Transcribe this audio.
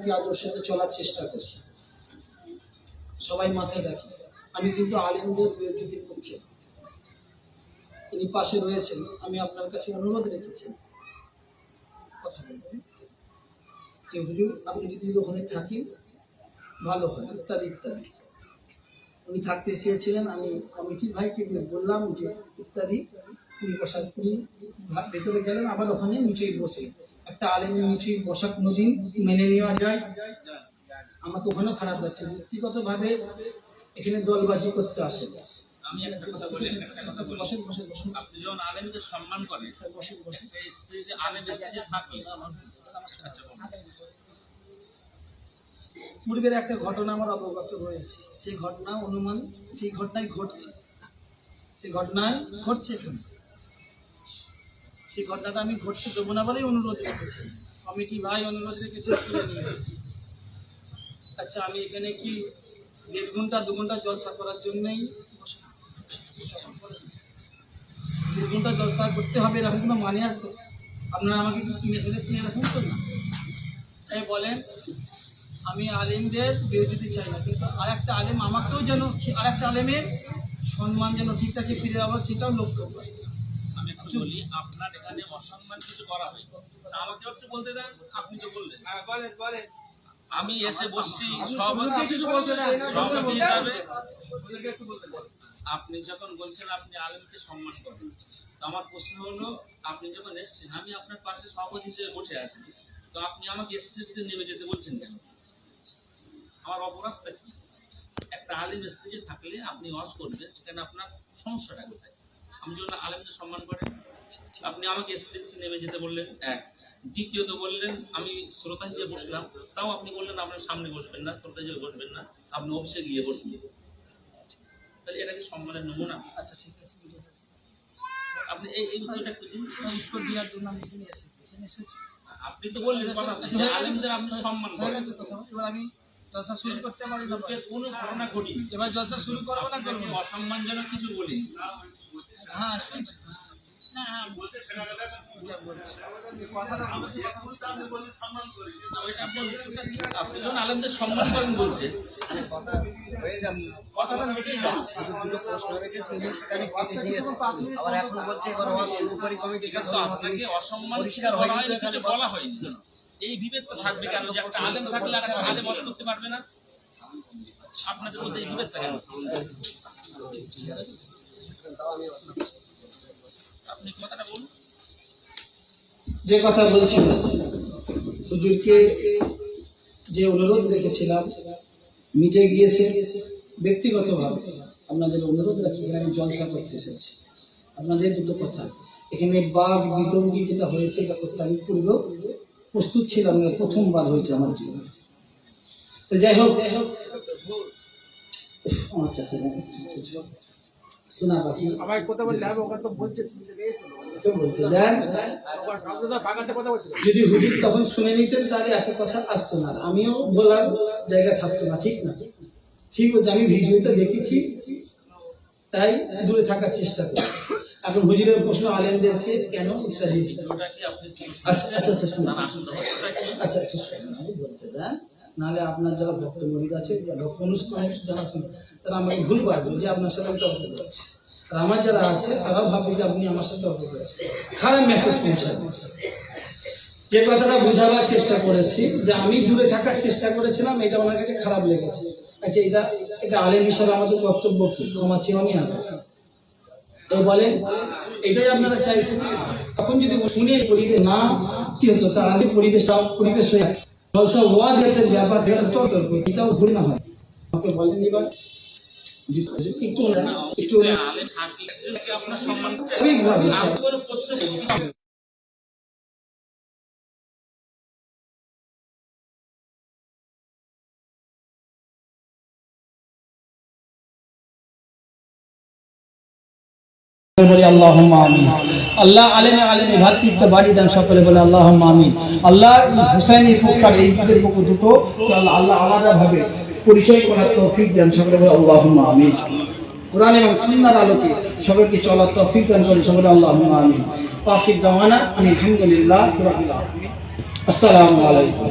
নীতি আদর্শতে চলার চেষ্টা করি সবাই মাথায় রাখি, আমি কিন্তু আলেমদের বিরোধীদের পক্ষে। তিনি পাশে রয়েছেন, আমি আপনার কাছে অনুরোধ রেখেছি। কথা বলবেন? যে হুজুর, আপনি যদি ওখানে থাকেন, ভালো হয়, ইত্যাদি ইত্যাদি। উনি থাকতে চেয়েছিলেন, আমি কমিটির ভাইকে বললাম যে, ইত্যাদি বসার উনি ভেতরে গেলেন আবার ওখানে নিচেই বসে। একটা আলেমের নিচেই বসা কোনোদিন মেনে নেওয়া যায়? আমাকে ওখানেও খারাপ লাগছে। ব্যক্তিগতভাবে এখানে দলবাজি করতে আসে। আমি একটা কথা বলি একটা কথা বলি। বসেন বসেন বসেন আপনি যখন আলেমদের সম্মান করেন বসেন বসেন স্ত্রী যে আলেম স্ত্রী থাকে আচ্ছা পূর্বের একটা ঘটনা আমার অবগত রয়েছে। সেই ঘটনা অনুমান সেই ঘটনায় ঘটছে। সেই ঘটনায় ঘটছে এখানে। সেই ঘটনাটা আমি ঘটতে দেবো না বলেই অনুরোধ রেখেছি কমিটি ভাই অনুরোধ রেখেছে আচ্ছা আমি এখানে কি দেড় ঘণ্টা, দু ঘণ্টা জলসা করার জন্যই দেড় ঘণ্টা জলসা করতে হবে এরকম কোনো মানে আছে? আপনারা আমাকে কি কিনে ফেলেছেন এরকম তো না? তাই বলেন, আমি আলেমদের বিরোধিতা চাই না, কিন্তু আর একটা আলেম আমাকেও যেন আর একটা আলেমের সম্মান যেন ঠিক থাকে ফিরে আবার সেটাও লক্ষ্য করে। বলি আপনার এখানে অসম্মান কিছু করা হয় আমাকে একটু বলতে দেন আপনি তো বললেন। আমি এসে বসছি সভাপতি সভাপতি হিসাবে। আপনি যখন বলছেন আপনি আলেমকে সম্মান করেন আমার প্রশ্ন হলো আপনি যখন এসেছেন আমি আপনার পাশে সভাপতি হিসেবে বসে আছি তো আপনি আমাকে স্টেজে নেমে যেতে বলছেন কেন? আমার অপরাধটা কি? একটা আলিম স্টেজে থাকলে আপনি ওয়াজ করবেন সেখানে আপনার সমস্যাটা কোথায়? আমি যখন আলেমদের সম্মান করেন আপনি আমাকে স্টেজে নেমে যেতে বললেন। এক দ্বিতীয়ত বললেন আমি শ্রোতা হিসেবে বসলাম তাও আপনি বললেন আপনার সামনে বসবেন না শ্রোতা হিসেবে বসবেন না আপনি অফিসে গিয়ে বসবেন তাহলে এটা কি সম্মানের নমুনা? আচ্ছা ঠিক আছে আপনি এই এই উত্তরটা একটু দিন। উত্তর দেওয়ার জন্য আমি এখানে এসেছি এখানে এসেছি। আপনি তো বললেন কথা আলেমদের আপনি সম্মান করেন। এবার আমি জলসা শুরু করতে পারি না। কোনো ঘটনা ঘটিনি এবার জলসা শুরু করব না করব অসম্মানজনক কিছু বলিনি হ্যাঁ শুনছি। না হ্যাঁ বলি আলেমদের সম্মান করেন আবার এখন বলছে এবার অসম্মান বলা হয়নি? এই বিভেদ তো থাকবে কেন? যে একটা আলেম থাকলে আর একটা আলেম অস করতে পারবে না। আপনাদের মধ্যে এই বিভেদটা কেন? আপনি কথাটা বলুন। যে কথা বলছিলাম, হুজুরকে যে অনুরোধ রেখেছিলাম, মিটে গিয়েছে ব্যক্তিগতভাবে। আপনাদের অনুরোধ রাখি আমি জলসা করতে এসেছি। আপনাদের দুটো কথা। এখানে বাঘ বিতঙ্গি যেটা হয়েছে এটা করতে আমি পূর্বেও প্রস্তুত ছিলাম না প্রথমবার হয়েছে আমার জীবনে। তো যাই হোক যাই হোক আচ্ছা শোনা বাকি। আমার কথা বললে হবে ওখানে তো বলছে যদি হুজুর তখন শুনে নিতেন তাহলে এত কথা আসতো না। আমিও বলার জায়গা থাকতো না ঠিক না। ঠিক আমি ভিডিওটা দেখেছি তাই দূরে থাকার চেষ্টা করি এখন হুজুরের প্রশ্ন আলেমদেরকে কেন কি আচ্ছা আচ্ছা আচ্ছা আচ্ছা আচ্ছা আমি বলতে দেন নাহলে আপনার যারা ভক্ত মরিদ আছে যারা অনুষ্ঠান যারা শুনে তারা আমাকে ভুল পারবে যে আপনার সাথে আমি তর্ক করেছি। আর আমার যারা আছে তারাও ভাববে যে আপনি আমার সাথে তর্ক করেছেন। খারাপ মেসেজ পৌঁছাবে যে কথাটা বোঝাবার চেষ্টা করেছি যে আমি দূরে থাকার চেষ্টা করেছিলাম এটা ওনার কাছে খারাপ লেগেছে। আচ্ছা এটা এটা আলেম হিসাবে আমাদের কর্তব্য কি? ক্ষমা চেয়ে আমি আছে তো বলেন এটাই আপনারা চাইছেন তখন যদি শুনে পরিবেশ না কি হতো তাহলে পরিবেশ সব পরিবেশ হয়ে সব ওয়াজ এর ব্যাপার এটা তো তর্ক এটাও ভুল না হয়। আমাকে বলেন এবার? একটু না, একটু আলেম বলে আল্লাহ আমিন। আল্লাহ আলেমে আলেমে ভাতৃত্ব বাড়ি দেন সকলে বলে আল্লাহ আমিন। আল্লাহ এইদিকের পক্ষ দুটো আল্লাহ আল্লাহ আলাদাভাবে পরিচয় করার তৌফিক দেন, সকলে বলে আল্লাহ আমিন। কোরআন এবং আলোকে সবাইকে চলার তৌফিক দান করে সকলে আল্লাহ আমিন। পাখির দাওয়ানা আলহামদুলিল্লাহ আসসালামু আলাইকুম।